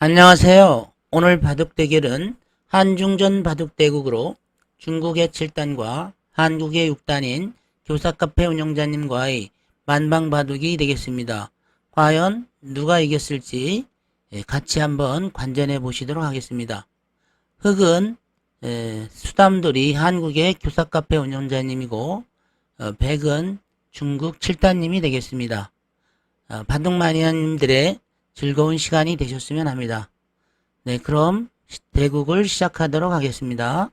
안녕하세요. 오늘 바둑 대결은 한중전 바둑 대국으로 중국의 7단과 한국의 6단인 교사카페 운영자님과의 만방 바둑이 되겠습니다. 과연 누가 이겼을지 예, 같이 한번 관전해 보시도록 하겠습니다. 흑은 에, 수담돌이 한국의 교사카페 운영자님이고 어, 백은 중국 7단님이 되겠습니다. 어, 바둑 마니아님들의 즐거운 시간이 되셨으면 합니다. 네, 그럼 시- 대국을 시작하도록 하겠습니다.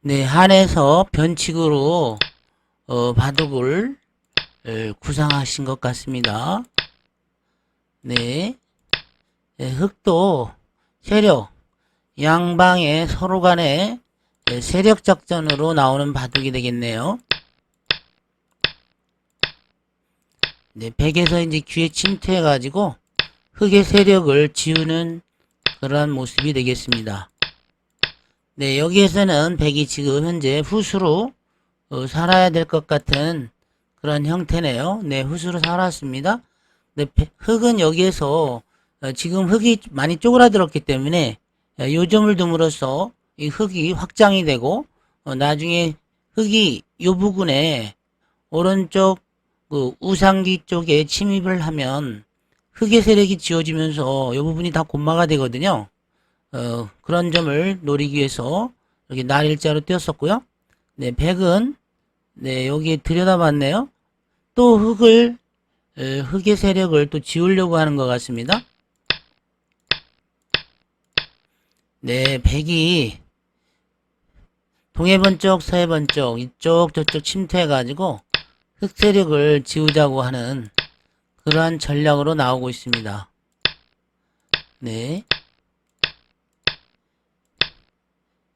네, 한에서 변칙으로 어, 바둑을 에, 구상하신 것 같습니다. 네, 네, 흑도 세력 양방의 서로 간의 네, 세력 작전으로 나오는 바둑이 되겠네요. 네, 백에서 이제 귀에 침투해가지고 흑의 세력을 지우는 그러한 모습이 되겠습니다. 네, 여기에서는 백이 지금 현재 후수로 어, 살아야 될 것 같은 그런 형태네요. 네, 후수로 살았습니다. 네, 배- 흑은 여기에서 어, 지금 흑이 많이 쪼그라들었기 때문에 어, 요점을 둠으로써 이 흑이 확장이 되고 어, 나중에 흑이 요 부분에 오른쪽 그 우상기 쪽에 침입을 하면 흑의 세력이 지워지면서 이 부분이 다 곤마가 되거든요. 어, 그런 점을 노리기 위해서 이렇게 날일자로 띄었었고요. 네, 백은 네, 여기에 들여다봤네요. 또 흑을 에, 흑의 세력을 또 지우려고 하는 것 같습니다. 네, 백이 동해번쪽, 서해번쪽 이쪽 저쪽 침투해가지고 흑 세력을 지우자고 하는 그러한 전략으로 나오고 있습니다. 네.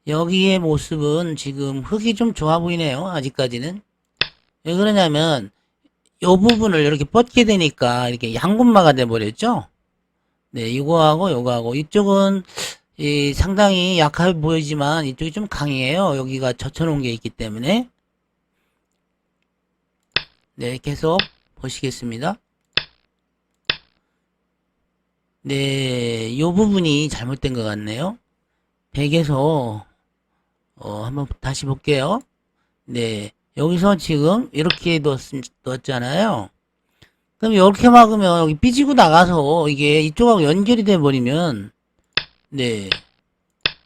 여기의 모습은 지금 흙이 좀 좋아 보이네요. 아직까지는. 왜 그러냐면 요 부분을 이렇게 뻗게 되니까 이렇게 양군마가 돼 버렸죠. 네, 이거하고 요거하고 이쪽은 이 상당히 약해 보이지만 이쪽이 좀 강해요. 여기가 젖혀놓은 게 있기 때문에. 네, 계속 보시겠습니다. 네, 요 부분이 잘못된 것 같네요. 100에서 어, 한번 다시 볼게요. 네, 여기서 지금 이렇게 넣었, 넣었잖아요. 그럼 이렇게 막으면 여기 삐지고 나가서 이게 이쪽하고 연결이 돼 버리면 네,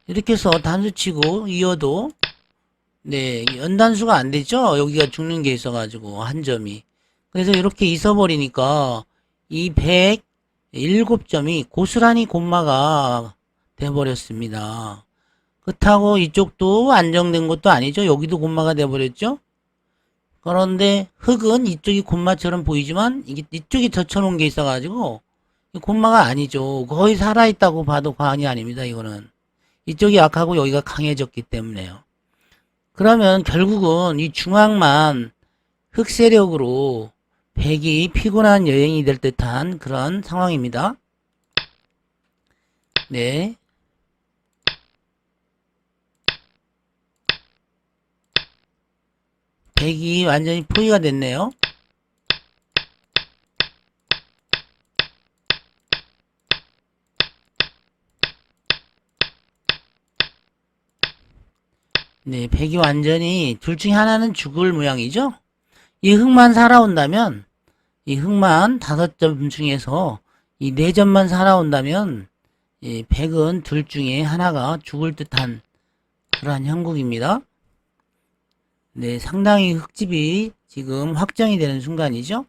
이렇게 해서 단수 치고 이어도 네, 연단수가 안 되죠? 여기가 죽는 게 있어가지고, 한 점이. 그래서 이렇게 있어버리니까, 이 107점이 고스란히 곤마가 돼버렸습니다. 그렇다고 이쪽도 안정된 것도 아니죠? 여기도 곤마가 돼버렸죠? 그런데 흙은 이쪽이 곤마처럼 보이지만, 이게 이쪽이 젖혀놓은 게 있어가지고, 이 곤마가 아니죠. 거의 살아있다고 봐도 과언이 아닙니다, 이거는. 이쪽이 약하고 여기가 강해졌기 때문에요. 그러면 결국은 이 중앙만 흑세력으로 백이 피곤한 여행이 될 듯한 그런 상황입니다. 네. 백이 완전히 포위가 됐네요. 네, 백이 완전히 둘 중에 하나는 죽을 모양이죠? 이 흑만 살아온다면, 이 흑만 다섯 점 중에서 이 네 점만 살아온다면, 이 백은 둘 중에 하나가 죽을 듯한 그러한 형국입니다. 네, 상당히 흑집이 지금 확정이 되는 순간이죠?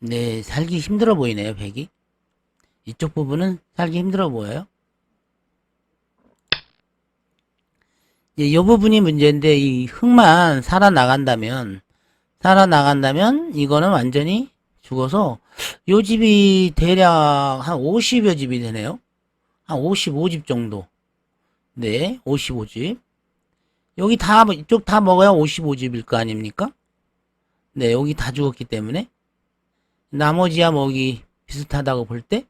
네, 살기 힘들어 보이네요, 백이. 이쪽 부분은 살기 힘들어 보여요. 이 부분이 문제인데 이 흙만 살아나간다면 살아나간다면 이거는 완전히 죽어서 요 집이 대략 한 50여 집이 되네요. 한 55집 정도. 네, 55집. 여기 다 이쪽 다 먹어야 55집일 거 아닙니까? 네, 여기 다 죽었기 때문에 나머지야 먹이 비슷하다고 볼 때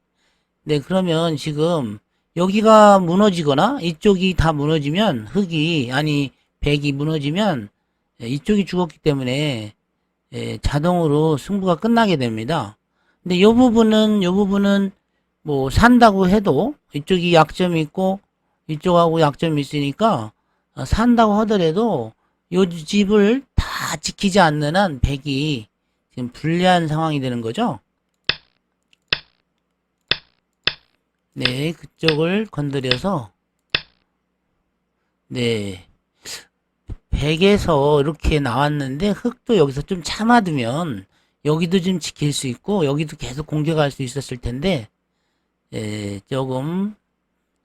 네, 그러면 지금 여기가 무너지거나 이쪽이 다 무너지면 흙이 아니 백이 무너지면 예, 이쪽이 죽었기 때문에 예, 자동으로 승부가 끝나게 됩니다. 근데 이 부분은 이 부분은 뭐 산다고 해도 이쪽이 약점이 있고 이쪽하고 약점이 있으니까 어, 산다고 하더라도 요 집을 다 지키지 않는 한 백이 지금 불리한 상황이 되는 거죠. 네, 그쪽을 건드려서 네. 백에서 이렇게 나왔는데 흙도 여기서 좀 참아두면 여기도 좀 지킬 수 있고 여기도 계속 공격할 수 있었을 텐데 예, 조금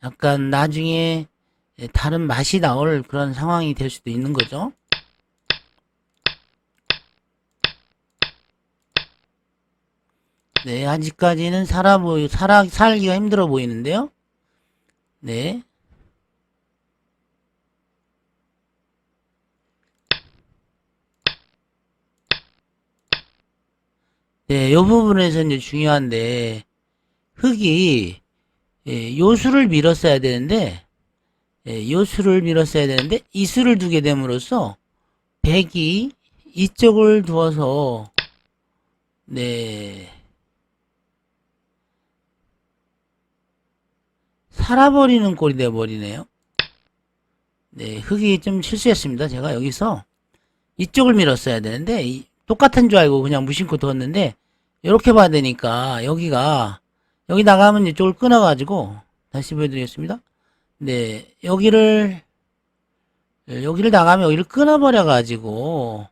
약간 나중에 예, 다른 맛이 나올 그런 상황이 될 수도 있는 거죠. 네, 아직까지는 살아 보이, 살아, 살기가 힘들어 보이는데요. 네. 네, 요 부분에서 이제 중요한데, 흙이, 예, 요 수를 밀었어야 되는데, 예, 요 수를 밀었어야 되는데, 이 수를 두게 됨으로써, 백이 이쪽을 두어서, 네, 살아버리는 꼴이 되어버리네요. 네, 흙이 좀 실수했습니다. 제가 여기서 이쪽을 밀었어야 되는데, 이- 똑같은 줄 알고 그냥 무심코 두었는데, 이렇게 봐야 되니까, 여기가, 여기 나가면 이쪽을 끊어가지고, 다시 보여드리겠습니다. 네, 여기를, 여기를 나가면 여기를 끊어버려가지고,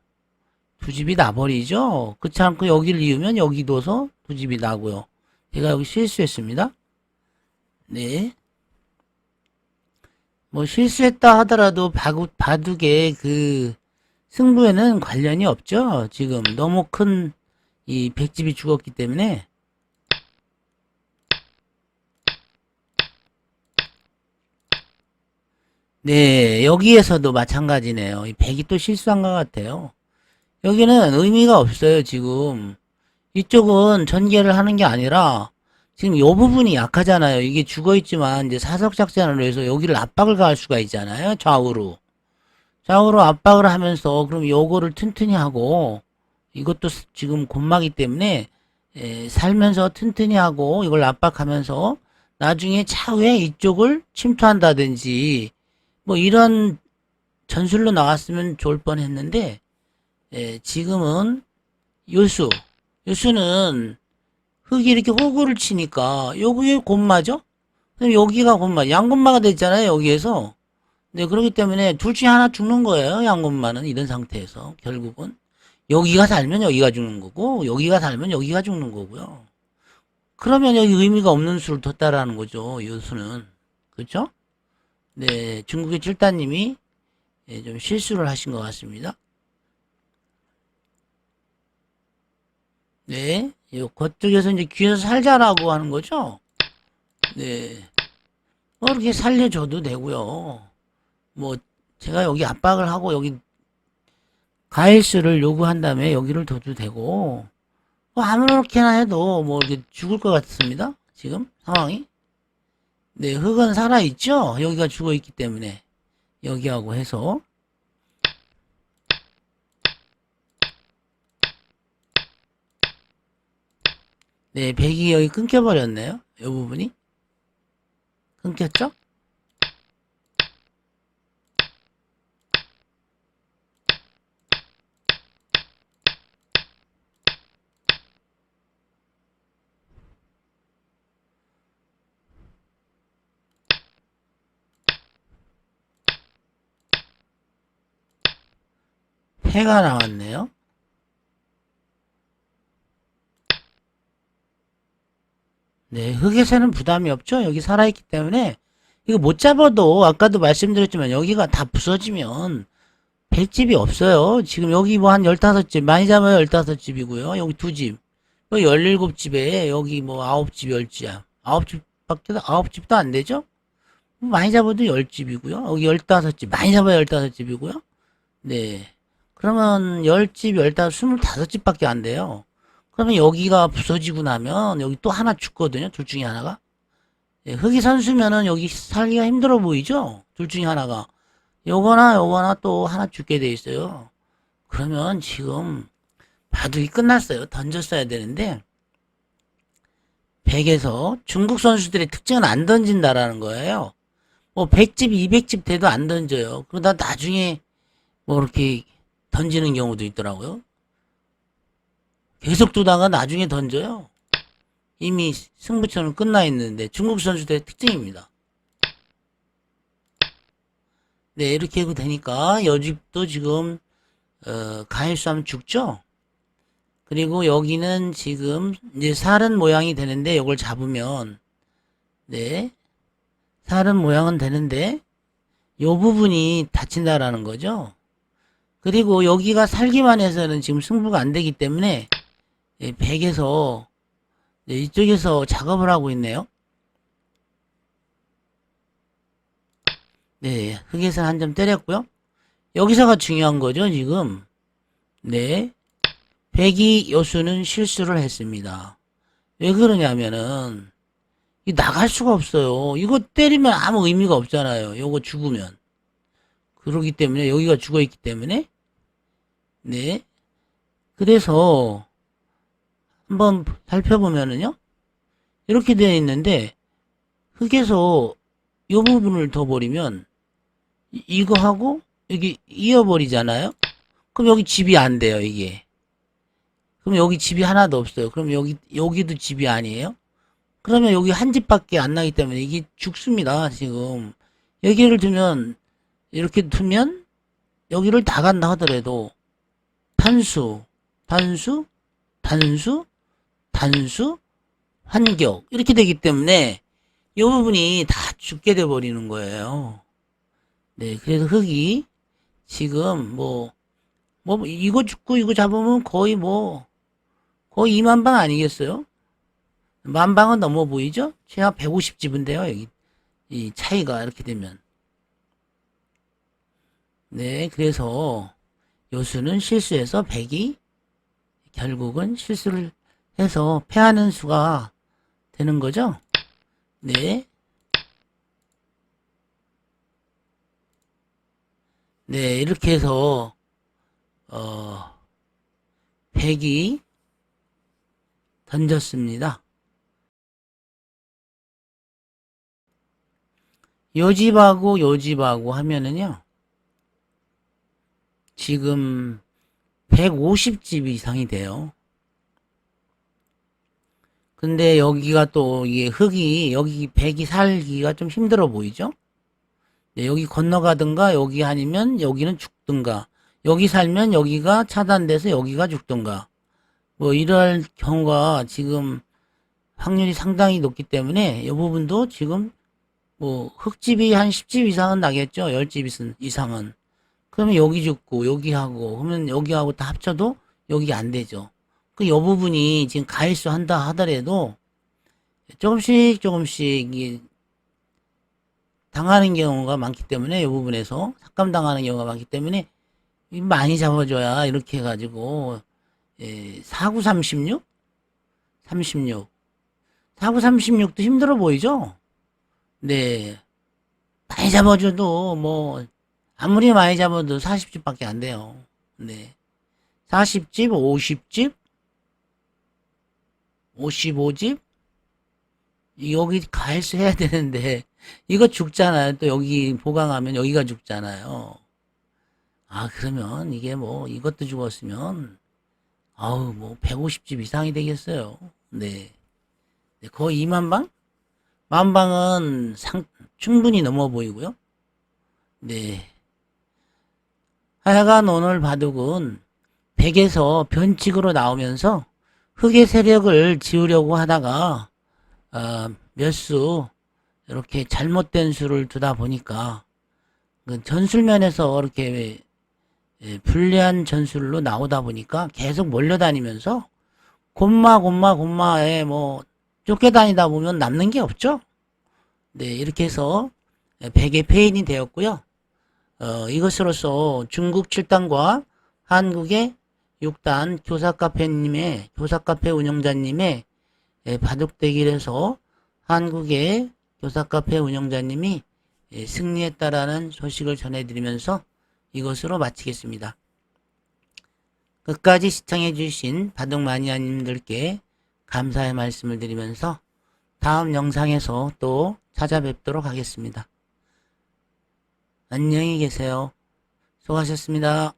두 집이 나버리죠? 그렇지 않고 여기를 이으면 여기 둬서 두 집이 나고요. 제가 여기 실수했습니다. 네. 뭐 실수했다 하더라도 바둑의 그 승부에는 관련이 없죠. 지금 너무 큰 이 백집이 죽었기 때문에 네 여기에서도 마찬가지네요. 이 백이 또 실수한 것 같아요. 여기는 의미가 없어요. 지금 이쪽은 전개를 하는 게 아니라 지금 이 부분이 약하잖아요. 이게 죽어 있지만 이제 사석 작전으로 해서 여기를 압박을 가할 수가 있잖아요. 좌우로. 좌우로 압박을 하면서 그럼 요거를 튼튼히 하고 이것도 스- 지금 곤마기 때문에 에, 살면서 튼튼히 하고 이걸 압박하면서 나중에 차후에 이쪽을 침투한다든지 뭐 이런 전술로 나왔으면 좋을 뻔했는데 에, 지금은 요수 요수는 흙이 이렇게 호구를 치니까 여기에 곤마죠? 그럼 여기가 곤마 양곤마가 됐잖아요 여기에서. 네 그렇기 때문에 둘 중에 하나 죽는 거예요 양곤마는 이런 상태에서 결국은. 여기가 살면 여기가 죽는 거고 여기가 살면 여기가 죽는 거고요. 그러면 여기 의미가 없는 수를 뒀다라는 거죠 이 수는. 그렇죠? 네 중국의 칠단님이 예, 좀 실수를 하신 것 같습니다 네, 요 그쪽에서 이제 귀에서 살자라고 하는 거죠. 네, 뭐 이렇게 살려줘도 되고요. 뭐 제가 여기 압박을 하고 여기 가일수를 요구한 다음에 여기를 둬도 되고 뭐 아무렇게나 해도 뭐 이렇게 죽을 것 같습니다. 지금 상황이. 네, 흙은 살아 있죠. 여기가 죽어 있기 때문에 여기하고 해서 네, 백이 여기 끊겨버렸네요. 이 부분이. 끊겼죠? 해가 나왔네요. 네, 흙에서는 부담이 없죠. 여기 살아있기 때문에 이거 못 잡아도 아까도 말씀드렸지만 여기가 다 부서지면 백집이 없어요. 지금 여기 뭐한 15집, 많이 잡아야 15집이고요. 여기 두 집. 뭐 17집에 여기 뭐 9집, 10집. 9집밖에, 9집도 안 되죠? 뭐 많이 잡아도 10집이고요. 여기 15집, 많이 잡아야 15집이고요. 네. 그러면 10집, 15, 25집밖에 안 돼요. 그러면 여기가 부서지고 나면 여기 또 하나 죽거든요. 둘 중에 하나가. 예, 흑이 선수면은 여기 살기가 힘들어 보이죠? 둘 중에 하나가. 요거나 요거나 또 하나 죽게 돼 있어요. 그러면 지금 바둑이 끝났어요. 던졌어야 되는데 100에서 중국 선수들의 특징은 안 던진다라는 거예요. 뭐 100집, 200집 돼도 안 던져요. 그러다 나중에 뭐 이렇게 던지는 경우도 있더라고요. 계속 두다가 나중에 던져요. 이미 승부처는 끝나 있는데 중국 선수들의 특징입니다. 네, 이렇게 해도 되니까 여집도 지금 어, 가해수하면 죽죠. 그리고 여기는 지금 이제 살은 모양이 되는데 이걸 잡으면 네 살은 모양은 되는데 요 부분이 다친다라는 거죠. 그리고 여기가 살기만 해서는 지금 승부가 안 되기 때문에 예, 백에서 네, 이쪽에서 작업을 하고 있네요. 네, 흑에서 한 점 때렸고요. 여기서가 중요한 거죠, 지금. 네. 백이 여수는 실수를 했습니다. 왜 그러냐면은, 이 나갈 수가 없어요. 이거 때리면 아무 의미가 없잖아요. 요거 죽으면. 그러기 때문에, 여기가 죽어 있기 때문에, 네. 그래서, 한번 살펴보면은요, 이렇게 되어 있는데, 흙에서 요 부분을 더 버리면, 이- 이거 하고, 여기 이어버리잖아요? 그럼 여기 집이 안 돼요, 이게. 그럼 여기 집이 하나도 없어요. 그럼 여기, 여기도 집이 아니에요? 그러면 여기 한 집밖에 안 나기 때문에 이게 죽습니다, 지금. 여기를 두면, 이렇게 두면, 여기를 다 간다 하더라도, 단수, 단수, 단수, 단수, 환격. 이렇게 되기 때문에, 이 부분이 다 죽게 돼 버리는 거예요. 네, 그래서 흙이 지금 뭐, 뭐, 이거 죽고 이거 잡으면 거의 뭐, 거의 2만 방 아니겠어요? 만 방은 넘어 보이죠? 최하 150집인데요, 여기. 이 차이가 이렇게 되면. 네, 그래서 요수는 실수해서 100이 결국은 실수를 해서 패하는 수가 되는 거죠? 네. 네, 이렇게 해서, 어, 100이 던졌습니다. 요 집하고 요 집하고 하면은요, 지금 150집 이상이 돼요. 근데 여기가 또 이게 흙이 여기 백이 살기가 좀 힘들어 보이죠? 네, 여기 건너가든가 여기 아니면 여기는 죽든가. 여기 살면 여기가 차단돼서 여기가 죽든가. 뭐 이럴 경우가 지금 확률이 상당히 높기 때문에 이 부분도 지금 뭐 흙집이 한 10집 이상은 나겠죠? 10집 이상은. 그러면 여기 죽고 여기 하고 그러면 여기 하고 다 합쳐도 여기 안 되죠 그요 부분이 지금 가일수 한다 하더라도 조금씩 조금씩 이 당하는 경우가 많기 때문에 이 부분에서 삭감 당하는 경우가 많기 때문에 이 많이 잡아줘야 이렇게 해가지고 예, 49, 36? 36. 49, 36도 힘들어 보이죠? 네. 많이 잡아줘도 뭐 아무리 많이 잡아도 40집밖에 안 돼요. 네. 40집, 50집, 55집? 여기 가일수 해야 되는데, 이거 죽잖아요. 또 여기 보강하면 여기가 죽잖아요. 아, 그러면 이게 뭐, 이것도 죽었으면, 아우, 뭐, 150집 이상이 되겠어요. 네. 네, 거의 2만 방? 만 방은 상, 충분히 넘어 보이고요. 네. 하여간 오늘 바둑은 100에서 변칙으로 나오면서 흑의 세력을 지우려고 하다가 어, 몇수 이렇게 잘못된 수를 두다 보니까 그 전술면에서 이렇게 예, 불리한 전술로 나오다 보니까 계속 몰려다니면서 곰마 곰마 곰마에 뭐 쫓겨다니다 보면 남는 게 없죠. 네 이렇게 해서 백의 패인이 되었고요. 어, 이것으로서 중국 7단과 한국의 6단 교사카페님의 교사카페 운영자님의 예, 바둑대기에서 한국의 교사카페 운영자님이 예, 승리했다라는 소식을 전해드리면서 이것으로 마치겠습니다. 끝까지 시청해주신 바둑마니아님들께 감사의 말씀을 드리면서 다음 영상에서 또 찾아뵙도록 하겠습니다. 안녕히 계세요. 수고하셨습니다.